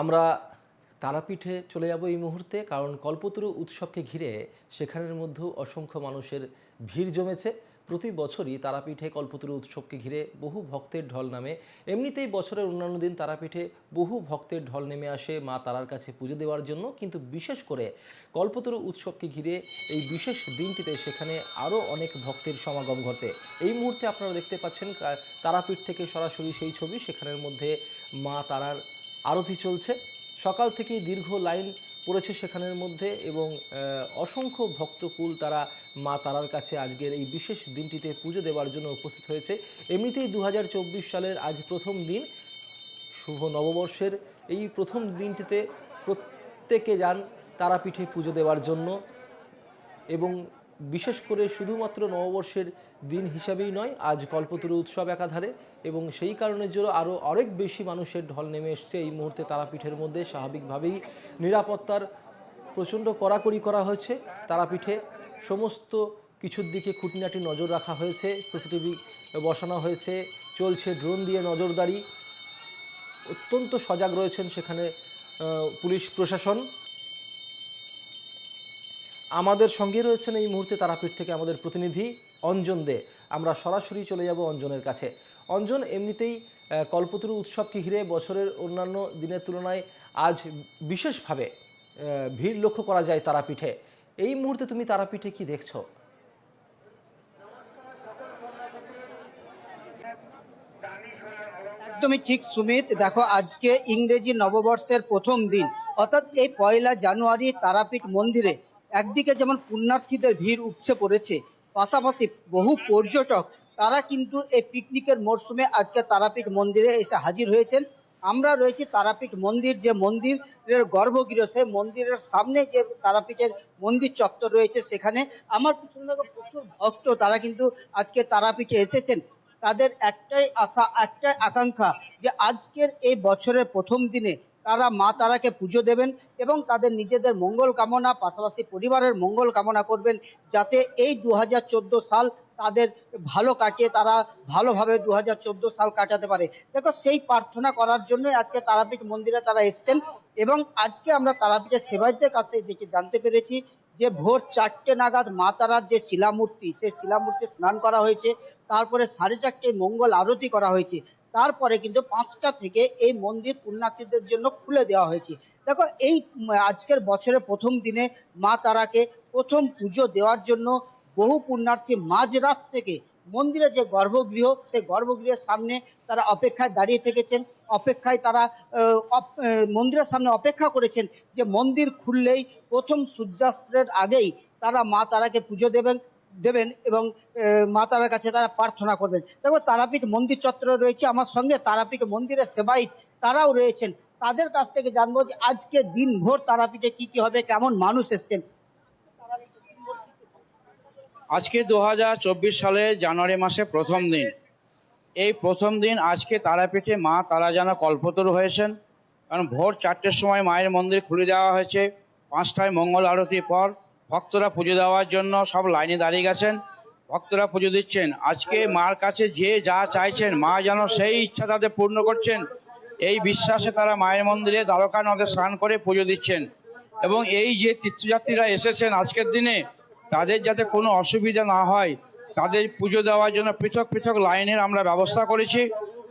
আমরা তারাপীঠে চলে যাব এই মুহূর্তে, কারণ কল্পতরু উৎসবকে ঘিরে সেখানের মধ্যেও অসংখ্য মানুষের ভিড় জমেছে। প্রতি বছরই তারাপীঠে কল্পতরু উৎসবকে ঘিরে বহু ভক্তের ঢল নামে। এমনিতেই বছরের অন্যান্য দিন তারাপীঠে বহু ভক্তের ঢল নেমে আসে মা তারার কাছে পুজো দেওয়ার জন্য। কিন্তু বিশেষ করে কল্পতরু উৎসবকে ঘিরে এই বিশেষ দিনটিতে সেখানে আরও অনেক ভক্তের সমাগম ঘটে। এই মুহূর্তে আপনারা দেখতে পাচ্ছেন তারাপীঠ থেকে সরাসরি সেই ছবি, সেখানের মধ্যে মা তারার আরতি চলছে। সকাল থেকেই দীর্ঘ লাইন পড়েছে সেখানের মধ্যে এবং অসংখ্য ভক্তকুল তারা মা তারার কাছে আজকের এই বিশেষ দিনটিতে পুজো দেওয়ার জন্য উপস্থিত হয়েছে। এমনিতেই দু হাজার চব্বিশ সালের আজ প্রথম দিন, শুভ নববর্ষের এই প্রথম দিনটিতে প্রত্যেকে যান তারাপীঠে পুজো দেওয়ার জন্য এবং বিশেষ করে শুধুমাত্র নববর্ষের দিন হিসাবেই নয়, আজ কল্পতরু উৎসব একাধারে এবং সেই কারণের জন্য আরও অনেক বেশি মানুষের ঢল নেমে এসছে। এই মুহূর্তে তারাপীঠের মধ্যে স্বাভাবিকভাবেই নিরাপত্তার প্রচণ্ড কড়াকড়ি করা হয়েছে। তারাপীঠে সমস্ত কিছুর দিকে খুঁটিনাটি নজর রাখা হয়েছে, সিসিটিভি বসানো হয়েছে, চলছে ড্রোন দিয়ে নজরদারি। অত্যন্ত সজাগ রয়েছেন সেখানে পুলিশ প্রশাসন। আমাদের সঙ্গে রয়েছেন এই মুহূর্তে তারাপীঠ থেকে আমাদের প্রতিনিধি অঞ্জন দে। আমরা সরাসরি চলে যাব অঞ্জনের কাছে। অঞ্জন, এমনিতেই কল্পতরু উৎসবকে ঘিরে বছরের অন্যান্য দিনের তুলনায় আজ বিশেষভাবে ভিড় লক্ষ্য করা যায় তারাপীঠে। এই মুহূর্তে তুমি তারাপীঠে কি দেখছ? একদমই ঠিক সুমিত। দেখো, আজকে ইংরেজি নববর্ষের প্রথম দিন। অর্থাৎ এই পয়লা জানুয়ারি তারাপীঠ মন্দিরে একদিকে যেমন পুণ্যার্থীদের ভিড় উপচে পড়েছে, পাশাপাশি বহু পর্যটক, তারা কিন্তু এই পিকনিকের মরশুমে আজকে তারাপীঠ মন্দিরে এসে হাজির হয়েছেন। আমরা রয়েছি তারাপীঠ মন্দির, যে মন্দিরের গর্ভগৃহ, সেই মন্দিরের সামনে যে তারাপীঠের মন্দির চত্বর রয়েছে সেখানে আমার পিছনে প্রচুর ভক্ত, তারা কিন্তু আজকে তারাপীঠে এসেছেন। তাদের একটাই আশা, একটাই আকাঙ্ক্ষা যে আজকের এই বছরের প্রথম দিনে তারা মা তারাকে পুজো দেবেন এবং তাদের নিজেদের মঙ্গল কামনা, পাশাপাশি পরিবারের মঙ্গল কামনা করবেন যাতে এই দু হাজার চোদ্দ সাল তাদের ভালো কাটিয়ে, তারা ভালোভাবে দু হাজার চোদ্দ সাল কাটাতে পারে। দেখো, সেই প্রার্থনা করার জন্য আজকে তারাপীঠ মন্দিরে তারা এসছেন এবং আজকে আমরা তারাপীঠের সেবায়তের কাছ থেকে জানতে পেরেছি যে ভোর চারটে নাগাদ মা তারার যে শিলামূর্তি, সেই শিলামূর্তি স্নান করা হয়েছে। তারপরে সাড়ে চারটে মঙ্গল আরতি করা হয়েছে। তারপরে কিন্তু পাঁচটা থেকে এই মন্দির পুণ্যার্থীদের জন্য খুলে দেওয়া হয়েছে। দেখো, এই, আজকের বছরের প্রথম দিনে মা তারাকে প্রথম পুজো দেওয়ার জন্য বহু পুণ্যার্থী মাঝরাত থেকে মন্দিরের যে গর্ভগৃহ, সেই গর্ভগৃহের সামনে তারা অপেক্ষায় দাঁড়িয়ে থেকেছেন। অপেক্ষায় তারা মন্দিরের সামনে অপেক্ষা করেছেন যে মন্দির খুললেই প্রথম সূর্যাস্তের আগেই তারা মা তারাকে পুজো দেবেন দেবেন এবং মা তারার কাছে তারা প্রার্থনা করবেন। দেখো তারাপীঠ মন্দির চত্বরে রয়েছে। আমার সঙ্গে তারাপীঠ মন্দিরের সেবাই তারাও রয়েছেন। তাদের কাছ থেকে জানব যে আজকে দিনভর তারাপীঠে কি কি হবে, কেমন মানুষ এসছেন। আজকে দু হাজার চব্বিশ সালে জানুয়ারি মাসে প্রথম দিন। এই প্রথম দিন আজকে তারাপীঠে মা তারা যেন কল্পতরু হয়েছেন। কারণ ভোর চারটের সময় মায়ের মন্দির খুলে দেওয়া হয়েছে। পাঁচটায় মঙ্গল আরতির পর ভক্তরা পুজো দেওয়ার জন্য সব লাইনে দাঁড়িয়ে গেছেন। ভক্তরা পুজো দিচ্ছেন। আজকে মার কাছে যে যা চাইছেন, মা যেন সেই ইচ্ছা তাদের পূর্ণ করছেন। এই বিশ্বাসে তারা মায়ের মন্দিরে দ্বারকা নদে স্নান করে পুজো দিচ্ছেন। এবং এই যে তীর্থযাত্রীরা এসেছেন আজকের দিনে তাদের যাতে কোনো অসুবিধা না হয়, তাদের পুজো দেওয়ার জন্য পৃথক পৃথক লাইনের আমরা ব্যবস্থা করেছি।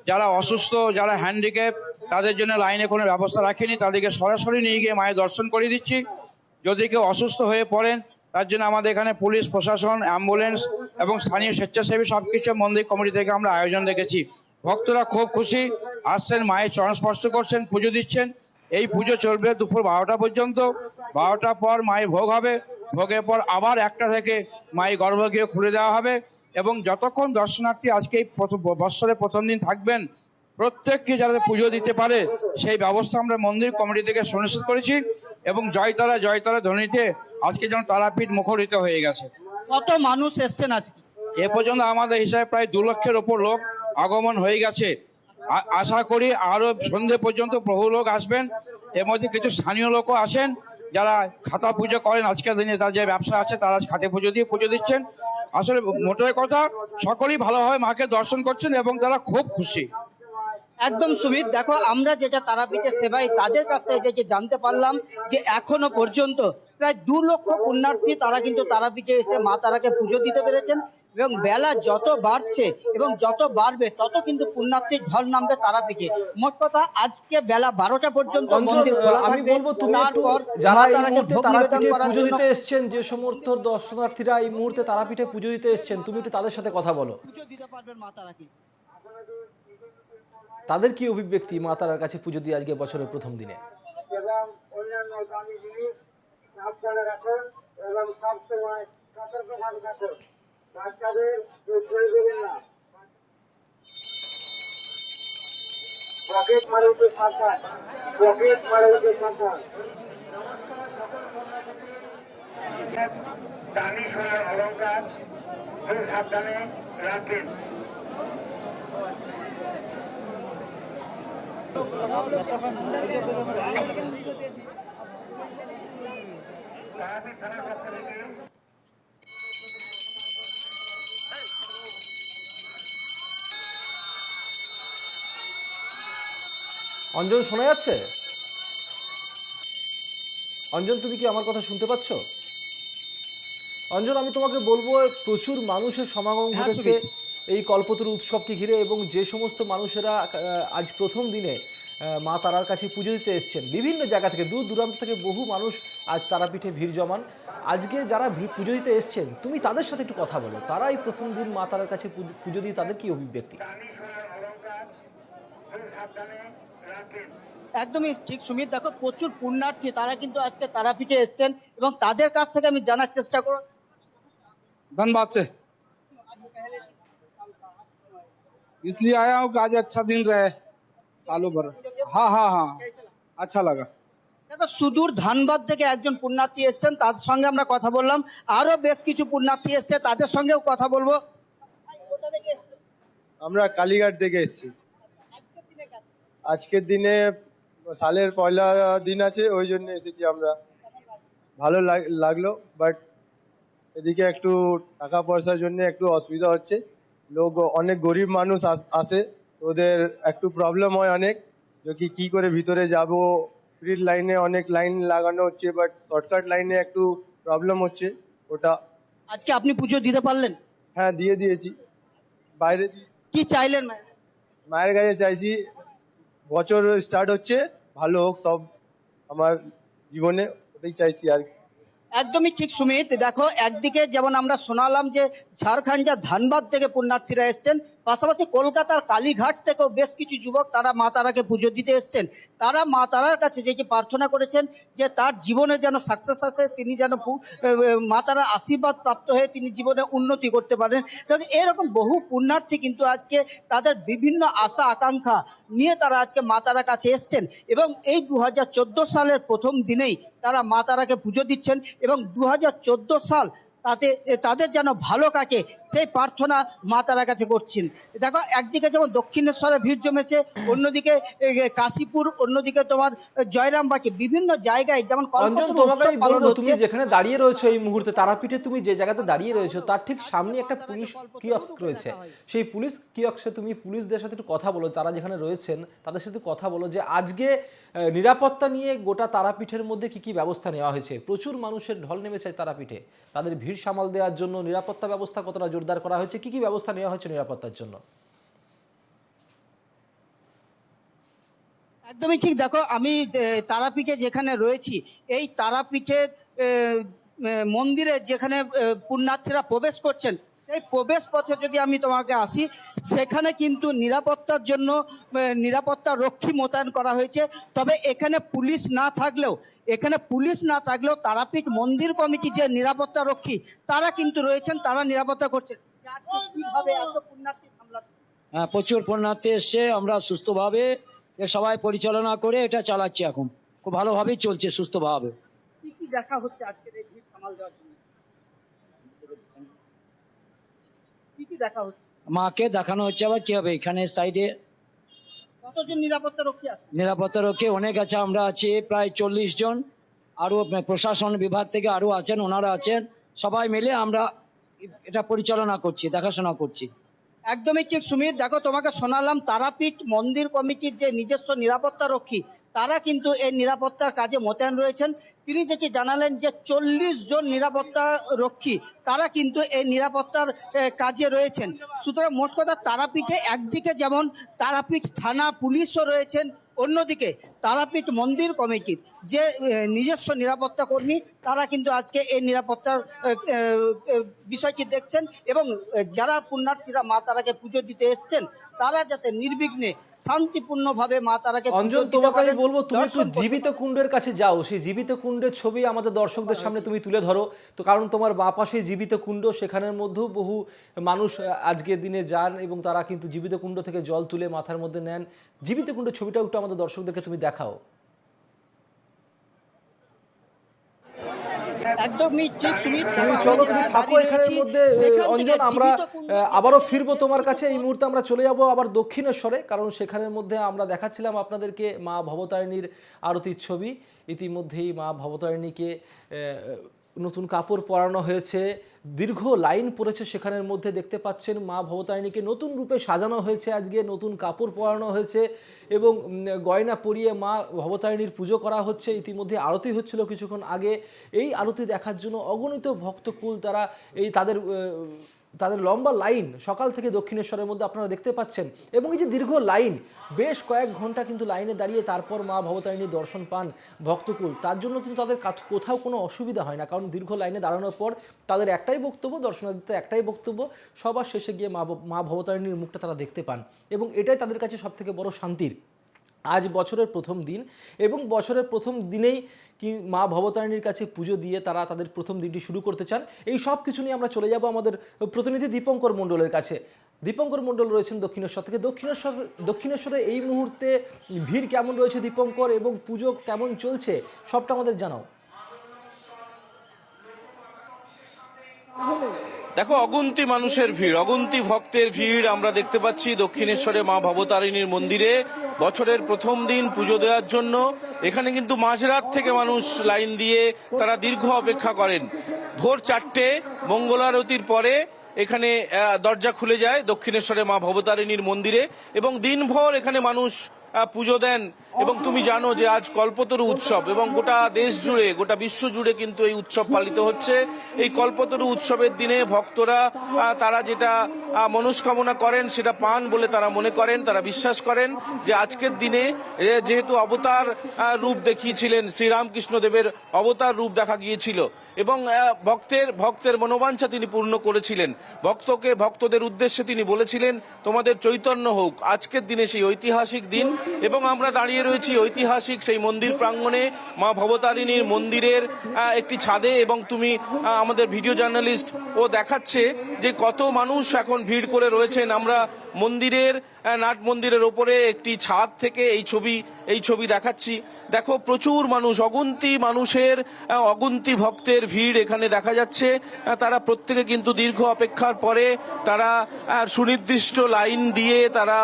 যারা অসুস্থ, যারা হ্যান্ডিক্যাপ তাদের জন্য লাইনে কোনো ব্যবস্থা রাখিনি। তাদেরকে সরাসরি নিয়ে গিয়ে মায়ের দর্শন করে দিচ্ছি। যদি কেউ অসুস্থ হয়ে পড়েন, তার জন্য আমাদের এখানে পুলিশ, প্রশাসন, অ্যাম্বুলেন্স এবং স্থানীয় স্বেচ্ছাসেবী সব কিছু মন্দির কমিটি থেকে আমরা আয়োজন রেখেছি ভক্তরা খুব খুশি, আসছেন, মায়ের চরণ স্পর্শ করছেন, পুজো দিচ্ছেন। এই পুজো চলবে দুপুর বারোটা পর্যন্ত। বারোটার পর মায়ের ভোগ হবে। ভোগের পর আবার একটা থেকে মায়ের গর্ভগৃহ খুলে দেওয়া হবে এবং যতক্ষণ দর্শনার্থী আজকে এই বৎসরের প্রথম দিন থাকবেন প্রত্যেককে যাতে পুজো দিতে পারে সেই ব্যবস্থা আমরা মন্দির কমিটি থেকে সুনিশ্চিত করেছি এবং জয়তারা জয়তারা ধ্বনিতে আজকে যেন তারাপীঠ মুখরিত হয়ে গেছে। কত মানুষ এসছেন আজকে? এ পর্যন্ত আমাদের হিসাবে প্রায় দু লক্ষের ওপর লোক আগমন হয়ে গেছে। আশা করি আরও সন্ধে পর্যন্ত বহু লোক আসবেন এর মধ্যে কিছু স্থানীয় লোকও আসেন। যারা খাতা পুজো করেন, আজকের দিনে তার যে ব্যবসা আছে, তারা খাতে পুজো দিয়ে পুজো দিচ্ছেন। আসলে মোটের কথা, সকলেই ভালোভাবে মাকে দর্শন করছেন এবং তারা খুব খুশি। একদম সুমিত, দেখো, আমরা যেটা তারাপীঠের সেবাই তাদের কাছ থেকে যে জানতে পারলাম যে এখনও পর্যন্ত প্রায় দু লক্ষ পুণ্যার্থী তারা কিন্তু তারাপীঠে এসে মা তারাকে পুজো দিতে পেরেছেন। এবং বেলা যত বাড়ছে এবং যত বাড়বে তত কিন্তু পুণ্যার্থীর ঢল নামবে তারা তারাপীঠে মোট কথা আজকে বেলা বারোটা পর্যন্ত অঞ্জন মন্দির খোলা আমি বলব তুমি একটু যারা এই মুহূর্তে তারাপীঠে পুজো দিতে এসছেন যে সমস্ত দর্শনার্থীরা এই মুহূর্তে তারাপীঠে পুজো দিতে এসছেন তুমি একটু তাদের সাথে কথা বলো। পুজো দিতে পারবেন মা তারাকে। তাদের কি অভিব্যক্তি মা তারার কাছে পুজো দিয়ে আজকে বছরের প্রথম দিনে? এবং অন্যান্য দামি জিনিস সাবধানে রাখুন এবং সবসময় সতর্কভাবে বাচ্চাদের কেউ ছেড়ে দেবেন না। পকেট মারে উঠে সাবধান পকেট মারে উঠে দামি সোনার অলঙ্কার খুব সাবধানে রাখবেন থানার পক্ষ থেকে অঞ্জন শোনা যাচ্ছে? অঞ্জন তুমি কি আমার কথা শুনতে পাচ্ছ? অঞ্জন আমি তোমাকে বলব প্রচুর মানুষের সমাগম হ্যাঁ, ঘটেছে। এই কল্পতরু উৎসবকে ঘিরে এবং যে সমস্ত মানুষেরা আজ প্রথম দিনে মা তারার কাছে পুজো দিতে এসছেন বিভিন্ন জায়গা থেকে দূর দূরান্ত থেকে বহু মানুষ আজ তারাপীঠে ভিড় জমান। আজকে যারা পুজো দিতে এসছেন তুমি তাদের সাথে একটু কথা বলো। তারাই প্রথম দিন মা তারার কাছে পুজো দিয়ে তাদের কি অভিব্যক্তি দামি সোনার অলঙ্কার খুব সাবধানে রাখবেন একদমই ঠিক সুমিত দেখো প্রচুর পুণ্যার্থী তারা কিন্তু আজকে তারাপীঠে এসছেন এবং তাদের কাছ থেকে আমি জানার চেষ্টা করব धनबाद से इसलिए आया हूँ कि आज अच्छा दिन रहे सालों भर हाँ हाँ हाँ अच्छा लगा দেখো সুদূর ধানবাদ থেকে একজন পুণ্যার্থী এসছেন তার সঙ্গে আমরা কথা বললাম আরো বেশ কিছু পুণ্যার্থী এসছে তাদের সঙ্গেও কথা বলবো আমরা কালীঘাট থেকে এসেছি আজকের দিনে সালের পয়লা দিন আছে ওই জন্য এসেছি আমরা। ভালো লাগ- লাগল বাট এদিকে একটু টাকা পয়সার জন্য একটু অসুবিধা হচ্ছে। লোক অনেক গরিব মানুষ আসে ওদের একটু প্রবলেম হয় অনেক। যে কি কি করে ভিতরে যাব? ফ্রির লাইনে অনেক লাইন লাগানো হচ্ছে বাট শর্টকাট লাইনে একটু প্রবলেম হচ্ছে ওটা। আজকে আপনি পুজো দিতে পারলেন? হ্যাঁ দিয়ে দিয়েছি। বাইরে কি চাইলেন মায়ের কাছে চাইছি বছর স্টার্ট হচ্ছে, ভালো হোক, সব আমার জীবনে, ওটাই চাইছি আর। একদমই ঠিক সুমিত দেখো, একদিকে যেমন আমরা শোনালাম যে ঝাড়খণ্ডের ধানবাদ থেকে পুণ্যার্থীরা এসছেন পাশাপাশি কলকাতার কালীঘাট থেকেও বেশ কিছু যুবক তারা মা তারাকে পুজো দিতে এসছেন। তারা মা তারার কাছে যে কি প্রার্থনা করেছেন যে তার জীবনে যেন সাকসেস আসে, তিনি যেন মা তারার আশীর্বাদ প্রাপ্ত হয়ে তিনি জীবনে উন্নতি করতে পারেন। এরকম বহু পুণ্যার্থী কিন্তু আজকে তাদের বিভিন্ন আশা, আকাঙ্ক্ষা নিয়ে তারা আজকে মা তারার কাছে এসছেন এবং এই দু হাজার চোদ্দ সালের প্রথম দিনেই তারা মা তারাকে পুজো দিচ্ছেন এবং দু হাজার চোদ্দ সাল তাতে তাদের যেন ভালো কাটে সেই প্রার্থনা মা তারার কাছে করছেন। দেখো একদিকে যেমন দক্ষিণেশ্বরে ভিড় জমেছে অন্যদিকে কাশীপুর অন্যদিকে তোমার জয়রামবাটি বিভিন্ন জায়গায় যেমন অঞ্জন তোমাকে বলব তুমি যেখানে দাঁড়িয়ে রয়েছো এই মুহূর্তে তারাপীঠে তুমি যে জায়গাতে দাঁড়িয়ে রয়েছো তার ঠিক সামনে একটা পুলিশ কিয়স্ক রয়েছে। সেই পুলিশ কিয়স্কে তুমি পুলিশদের সাথে একটু কথা বলো তারা যেখানে রয়েছেন তাদের সাথে কথা বলো যে আজকে নিরাপত্তা নিয়ে গোটা তারাপীঠের মধ্যে কি কি ব্যবস্থা নেওয়া হয়েছে? প্রচুর মানুষের ঢল নেমেছে তারাপীঠে তাদের ভিড় সামাল দেওয়ার জন্য নিরাপত্তা ব্যবস্থা কতটা জোরদার করা হয়েছে? কি কি ব্যবস্থা নেওয়া হয়েছে নিরাপত্তার জন্য? একদমই ঠিক। দেখো, আমি তারাপীঠে যেখানে রয়েছি, এই তারাপীঠের মন্দিরে যেখানে পুণ্যার্থীরা প্রবেশ করছেন এই প্রবেশ পথে যদি আমি তোমাকে আসি সেখানে কিন্তু নিরাপত্তার জন্য নিরাপত্তা রক্ষী মোতায়েন করা হয়েছে। তবে এখানে পুলিশ না থাকলেও এখানে পুলিশ না থাকলেও তারাপীঠ মন্দির কমিটি যে নিরাপত্তা রক্ষী তারা কিন্তু রয়েছেন তারা নিরাপত্তা করছেন। কীভাবে এত পুণ্যার্থী সামলাচ্ছে? হ্যাঁ প্রচুর পুণ্যার্থী এসছে আমরা সুস্থভাবে সবাই পরিচালনা করে এটা চালাচ্ছি এখন। খুব ভালোভাবেই চলছে সুস্থভাবে। কি কি দেখা হচ্ছে আজকের এই ভিড় সামাল দেওয়ার জন্য? কি কি দেখা হচ্ছে? মাকে দেখানো হচ্ছে আবার কি হবে? এখানে সাইডে কতজন নিরাপত্তা রক্ষী আছে? নিরাপত্তা রক্ষী অনেক আছে আমরা আছি প্রায় চল্লিশ জন। আরও প্রশাসন বিভাগ থেকে আরও আছেন ওনারা আছেন। সবাই মিলে আমরা এটা পরিচালনা করছি দেখাশোনা করছি। একদমই কি সুমিত। দেখো তোমাকে শোনালাম তারাপীঠ মন্দির কমিটির যে নিজস্ব নিরাপত্তা রক্ষী তারা কিন্তু এই নিরাপত্তার কাজে মোতায়েন রয়েছেন। তিনি যেটি জানালেন যে চল্লিশ জন নিরাপত্তা রক্ষী, তারা কিন্তু এই নিরাপত্তার কাজে রয়েছেন। সুতরাং মোট কথা তারাপীঠে একদিকে যেমন তারাপীঠ থানা পুলিশও রয়েছেন, অন্যদিকে তারাপীঠ মন্দির কমিটির যে নিজস্ব নিরাপত্তা কর্মী, তারা কিন্তু আজকে এই নিরাপত্তার বিষয়টি দেখছেন এবং যারা পুণ্যার্থীরা মা তারাকে পুজো দিতে এসছেন তারা যাতে নির্বিঘ্নে শান্তিপূর্ণভাবে মা তারাকে অঞ্জন তোমাকে আমি বলব তুমি একটু জীবিত কুণ্ডের কাছে যাও। সেই জীবিত কুণ্ডের ছবি আমাদের দর্শকদের সামনে তুমি তুলে ধরো। তো কারণ তোমার বাঁ পাশে জীবিত কুণ্ড সেখানের মধ্যেও বহু মানুষ আজকের দিনে যান এবং তারা কিন্তু জীবিত কুণ্ড থেকে জল তুলে মাথার মধ্যে নেন। জীবিত কুণ্ডের ছবিটাও একটু আমাদের দর্শকদেরকে তুমি দেখাও। একদমই ঠিক তুমি তুমি চলো তুমি থাকো এখানের মধ্যে অঞ্জন আমরা আবারও ফিরবো তোমার কাছে। এই মুহূর্তে আমরা চলে যাব আবার দক্ষিণেশ্বরে কারণ সেখানের মধ্যে আমরা দেখাচ্ছিলাম আপনাদেরকে মা ভবতারিণীর আরতির ছবি। ইতিমধ্যেই মা ভবতারিণীকে নতুন কাপড় পরানো হয়েছে। দীর্ঘ লাইন পড়েছে সেখানের মধ্যে। দেখতে পাচ্ছেন মা ভবতারিণীকে নতুন রূপে সাজানো হয়েছে আজকে। নতুন কাপড় পরানো হয়েছে এবং গয়না পরিয়ে মা ভবতারিণীর পুজো করা হচ্ছে। ইতিমধ্যে আরতি হচ্ছিল কিছুক্ষণ আগে। এই আরতি দেখার জন্য অগণিত ভক্তকুল তারা এই তাদের তাদের লম্বা লাইন সকাল থেকে দক্ষিণেশ্বরের মধ্যে আপনারা দেখতে পাচ্ছেন। এবং এই যে দীর্ঘ লাইন, বেশ কয়েক ঘণ্টা কিন্তু লাইনে দাঁড়িয়ে তারপর মা ভবতারিণীর দর্শন পান ভক্তকুল। তার জন্য কিন্তু তাদের কাথ- কোথাও কোনো অসুবিধা হয় না। কারণ দীর্ঘ লাইনে দাঁড়ানোর পর তাদের একটাই বক্তব্য, দর্শনার্থীদের একটাই বক্তব্য, সবার শেষে গিয়ে মা মা ভবতারিণীর মুখটা তারা দেখতে পান। এবং এটাই তাদের কাছে সবথেকে বড় শান্তির। আজ বছরের প্রথম দিন এবং বছরের প্রথম দিনেই কি মা ভবতারিণীর কাছে পুজো দিয়ে তারা তাদের প্রথম দিনটি শুরু করতে চান। এই সব কিছু নিয়ে আমরা চলে যাব আমাদের প্রতিনিধি দীপঙ্কর মণ্ডলের কাছে। দীপঙ্কর মণ্ডল রয়েছেন দক্ষিণেশ্বর থেকে। দক্ষিণেশ্বর, দক্ষিণেশ্বরে এই মুহূর্তে ভিড় কেমন রয়েছে দীপঙ্কর এবং পুজো কেমন চলছে? সবটা আমাদের জানাও। দেখো, অগুন্তি মানুষের ভিড়, অগুন্তি ভক্তের ভিড় আমরা দেখতে পাচ্ছি দক্ষিণেশ্বরে মা ভবতারিণীর মন্দিরে। বছরের প্রথম দিন পুজো দেওয়ার জন্য। এখানে কিন্তু মাঝরাত থেকে মানুষ লাইন দিয়ে তারা দীর্ঘ অপেক্ষা করেন। ভোর চারটে মঙ্গলারতির পরে এখানে দরজা খুলে যায় দক্ষিণেশ্বরে মা ভবতারিণীর মন্দিরে। এবং দিনভর এখানে মানুষ পুজো দেন। এবং তুমি জানো যে আজ কল্পতরু উৎসব এবং গোটা দেশ জুড়ে, গোটা বিশ্ব জুড়ে কিন্তু এই উৎসব পালিত হচ্ছে। এই কল্পতরু উৎসবের দিনে ভক্তরা তারা যেটা মনস্কামনা করেন, সেটা পান বলে তারা মনে করেন, তারা বিশ্বাস করেন যে আজকের দিনে যেহেতু অবতার রূপ দেখিয়েছিলেন শ্রীরামকৃষ্ণ দেবের অবতার রূপ দেখা গিয়েছিল এবং ভক্তের ভক্তের মনোবাঞ্ছা তিনি পূর্ণ করেছিলেন। ভক্তকে, ভক্তদের উদ্দেশ্যে তিনি বলেছিলেন, তোমাদের চৈতন্য হোক, আজকের দিনে সেই ঐতিহাসিক দিন এবং আমরা দাঁড়িয়ে রয়েছি ঐতিহাসিক সেই মন্দির প্রাঙ্গণে মা ভবতারিণীর মন্দিরের একটি ছাদে এবং তুমি আমাদের ভিডিও জার্নালিস্ট ও দেখাচ্ছে। যে কত মানুষ এখন ভিড় করে রয়েছেন, আমরা মন্দিরের নাট মন্দিরের ওপরে একটি ছাদ থেকে এই ছবি এই ছবি দেখাচ্ছি। দেখো, প্রচুর মানুষ, অগুন্তি মানুষের অগুন্তি ভক্তের ভিড় এখানে দেখা যাচ্ছে। তারা প্রত্যেকে কিন্তু দীর্ঘ অপেক্ষার পরে তারা সুনির্দিষ্ট লাইন দিয়ে তারা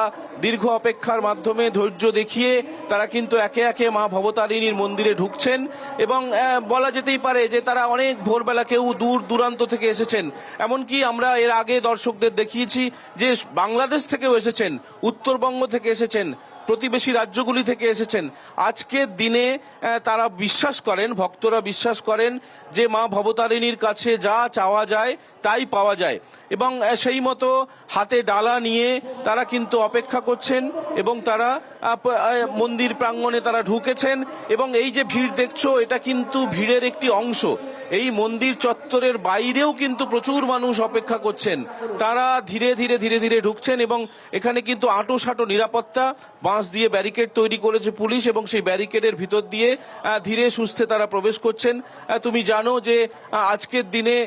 দীর্ঘ অপেক্ষার মাধ্যমে ধৈর্য দেখিয়ে তারা কিন্তু একে একে মা ভবতারিণীর মন্দিরে ঢুকছেন এবং বলা যেতেই পারে যে তারা অনেক ভোরবেলা কেউ দূর দূরান্ত থেকে এসেছেন। এমনকি আমরা এর আগে দর্শকদের দেখিয়েছি যে বাংলাদেশ থেকেও এসেছেন, উত্তরবঙ্গ থেকে এসেছেন, প্রতিবেশী রাজ্যগুলি থেকে এসেছেন। আজকের দিনে তারা বিশ্বাস করেন, ভক্তরা বিশ্বাস করেন যে মা ভবতারিণীর কাছে যা চাওয়া যায় তাই পাওয়া যায়। এবং সেই মতো হাতে ডালা নিয়ে তারা কিন্তু অপেক্ষা করছেন এবং তারা মন্দির প্রাঙ্গণে তারা ঢুকেছেন এবং এই যে ভিড় দেখছ, এটা কিন্তু ভিড়ের একটি অংশ। এই মন্দির চত্বরের বাইরেও কিন্তু প্রচুর মানুষ অপেক্ষা করছেন। তারা ধীরে ধীরে ধীরে ধীরে ঢুকছেন এবং এখানে কিন্তু আঁটো সাঁটো নিরাপত্তা, বাঁশ দিয়ে ব্যারিকেড তৈরি করেছে পুলিশ এবং সেই ব্যারিকেডের ভিতর দিয়ে ধীরে সুস্থে তারা প্রবেশ করছেন। তুমি জানো যে আজকের দিনে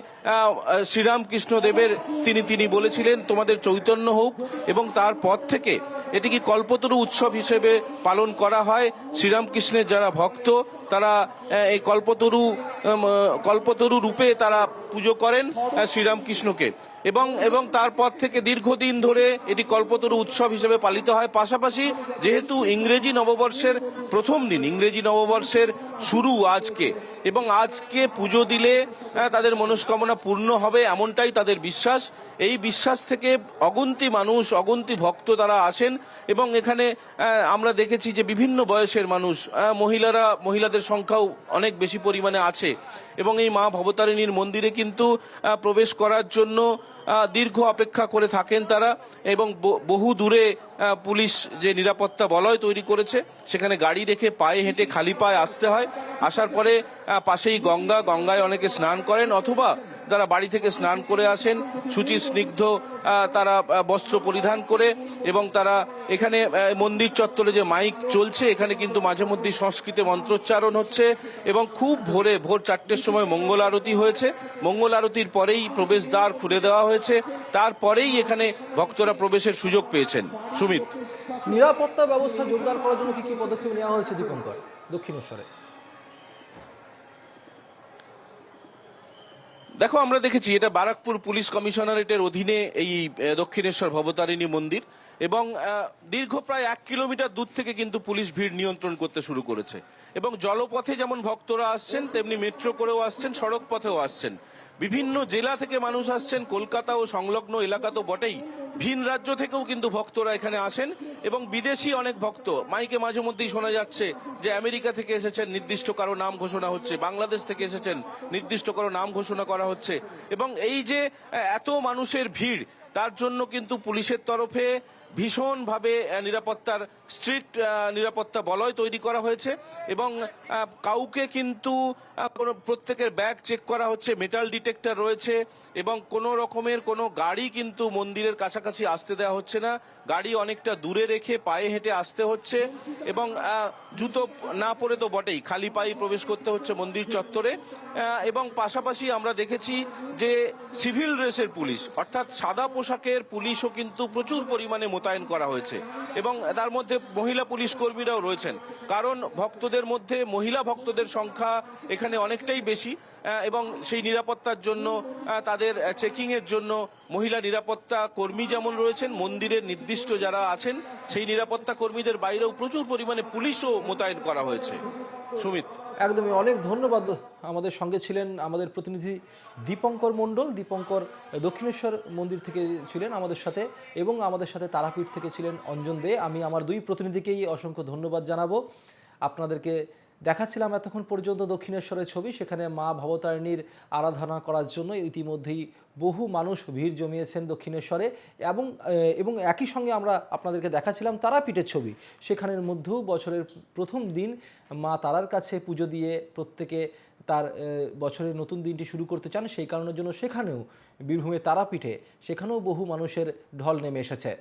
শ্রীরামকৃষ্ণ দেবের তিনি তিনি বলেছিলেন, তোমাদের চৈতন্য হোক এবং তারপর থেকে এটিকে কল্পতরু উৎসব হিসেবে পালন করা হয়। শ্রীরামকৃষ্ণের যারা ভক্ত, তারা এই কল্পতরু কল্পতরু রূপে তারা পুজো করেন শ্রীরামকৃষ্ণকে। এবং এবং তারপর থেকে দীর্ঘদিন ধরে এটি কল্পতরু উৎসব হিসেবে পালিত হয়। পাশাপাশি যেহেতু ইংরেজি নববর্ষের প্রথম দিন, ইংরেজি নববর্ষের শুরু আজকে, এবং আজকে পুজো দিলে তাদের মনস্কামনা পূর্ণ হবে এমনটাই তাদের বিশ্বাস। এই বিশ্বাস থেকে অগুন্তি মানুষ, অগুন্তি ভক্ত তারা আসেন এবং এখানে আমরা দেখেছি যে বিভিন্ন বয়সের মানুষ মহিলারা, মহিলাদের সংখ্যাও অনেক বেশি পরিমাণে আছে এবং এই মা ভবতারিণীর মন্দিরে কিন্তু প্রবেশ করার জন্য দীর্ঘ অপেক্ষা করে থাকেন তারা এবং বহু দূরে পুলিশ যে নিরাপত্তা বলয় তৈরি করেছে, সেখানে গাড়ি রেখে পায়ে হেঁটে খালি পায়ে আসতে হয়। আসার পরে পাশেই গঙ্গা, গঙ্গায় অনেকে স্নান করেন অথবা যারা বাড়ি থেকে স্নান করে আসেন, সূচি স্নিগ্ধ তারা বস্ত্র পরিধান করে এবং তারা এখানে মন্দির চত্বরে যে মাইক চলছে, এখানে কিন্তু মাঝে মধ্যে সংস্কৃতে মন্ত্রোচ্চারণ হচ্ছে এবং খুব ভোরে, ভোর চারটের সময় মঙ্গল আরতি হয়েছে। মঙ্গল আরতির পরেই প্রবেশদ্বার খুলে দেওয়া হয়েছে। তারপরেই এখানে ভক্তরা প্রবেশের সুযোগ পেয়েছেন। সুমিত। নিরাপত্তা ব্যবস্থা জোরদার করার জন্য কি কি পদক্ষেপ নেওয়া হয়েছে দীপঙ্কর? দক্ষিণেশ্বরে। দেখো আমরা দেখেছি এটা বারাকপুর পুলিশ কমিশনারেটের অধীনে এই দক্ষিণেশ্বর ভবতারিণী মন্দির এবং দীর্ঘ প্রায় এক কিলোমিটার দূর থেকে কিন্তু পুলিশ ভিড় নিয়ন্ত্রণ করতে শুরু করেছে। এবং জলপথে যেমন ভক্তরা আসছেন তেমনি মেট্রো করেও আসছেন সড়ক পথেও আসছেন। বিভিন্ন জেলা থেকে মানুষ আসছেন। কলকাতা ও সংলগ্ন এলাকা তো বটেই। ভিন রাজ্য থেকেও কিন্তু ভক্তরা এখানে আসেন এবং বিদেশি অনেক ভক্ত। মাইকে মাঝে মধ্যেই শোনা যাচ্ছে যে আমেরিকা থেকে এসেছেন, নির্দিষ্ট কারও নাম ঘোষণা হচ্ছে। বাংলাদেশ থেকে এসেছেন, নির্দিষ্ট কারও নাম ঘোষণা করা হচ্ছে। এবং এই যে, এত মানুষের ভিড়, তার জন্য কিন্তু পুলিশের তরফে ভীষণভাবে নিরাপত্তার স্ট্রিক্ট নিরাপত্তা বলয় তৈরি করা হয়েছে এবং কাউকে কিন্তু কোনো প্রত্যেকের ব্যাগ চেক করা হচ্ছে মেটাল ডিটেক্টর রয়েছে এবং কোনো রকমের কোনো গাড়ি কিন্তু মন্দিরের কাছাকাছি আসতে দেওয়া হচ্ছে না। গাড়ি অনেকটা দূরে রেখে পায়ে হেঁটে আসতে হচ্ছে এবং জুতো না পরে তো বটেই, খালি পায়ে প্রবেশ করতে হচ্ছে মন্দির চত্বরে। এবং পাশাপাশি আমরা দেখেছি যে সিভিল ড্রেসের পুলিশ, অর্থাৎ সাদা পোশাকের পুলিশও কিন্তু প্রচুর পরিমাণে মোতায়েন করা হয়েছে। এবং তার মধ্যে মহিলা পুলিশ কর্মীরাও রয়েছেন। কারণ ভক্তদের মধ্যে মহিলা ভক্তদের সংখ্যা এখানে অনেকটাই বেশি এবং সেই নিরাপত্তার জন্য তাদের চেকিং এর জন্য মহিলা নিরাপত্তা কর্মী যেমন রয়েছেন, মন্দিরের নির্দিষ্ট যারা আছেন, সেই নিরাপত্তা কর্মীদের বাইরেও প্রচুর পরিমাণে পুলিশও মোতায়েন করা হয়েছে। সুমিত। একদমই অনেক ধন্যবাদ আমাদের সঙ্গে ছিলেন আমাদের প্রতিনিধি দীপঙ্কর মণ্ডল। দীপঙ্কর দক্ষিণেশ্বর মন্দির থেকে ছিলেন আমাদের সাথে এবং আমাদের সাথে তারাপীঠ থেকে ছিলেন অঞ্জন দে। আমি আমার দুই প্রতিনিধিকেই অসংখ্য ধন্যবাদ জানাব। আপনাদেরকে দেখাচ্ছিলাম এতক্ষণ পর্যন্ত দক্ষিণেশ্বরের ছবি, সেখানে মা ভবতারিণীর আরাধনা করার জন্য ইতিমধ্যেই বহু মানুষ ভিড় জমিয়েছেন দক্ষিণেশ্বরে এবং এবং একই সঙ্গে আমরা আপনাদেরকে দেখাচ্ছিলাম তারাপীঠের ছবি। সেখানের মধ্যেও বছরের প্রথম দিন মা তারার কাছে পুজো দিয়ে প্রত্যেকে তার বছরের নতুন দিনটি শুরু করতে চান, সেই কারণের জন্য সেখানেও বীরভূমের তারাপীঠে সেখানেও বহু মানুষের ঢল নেমে এসেছে।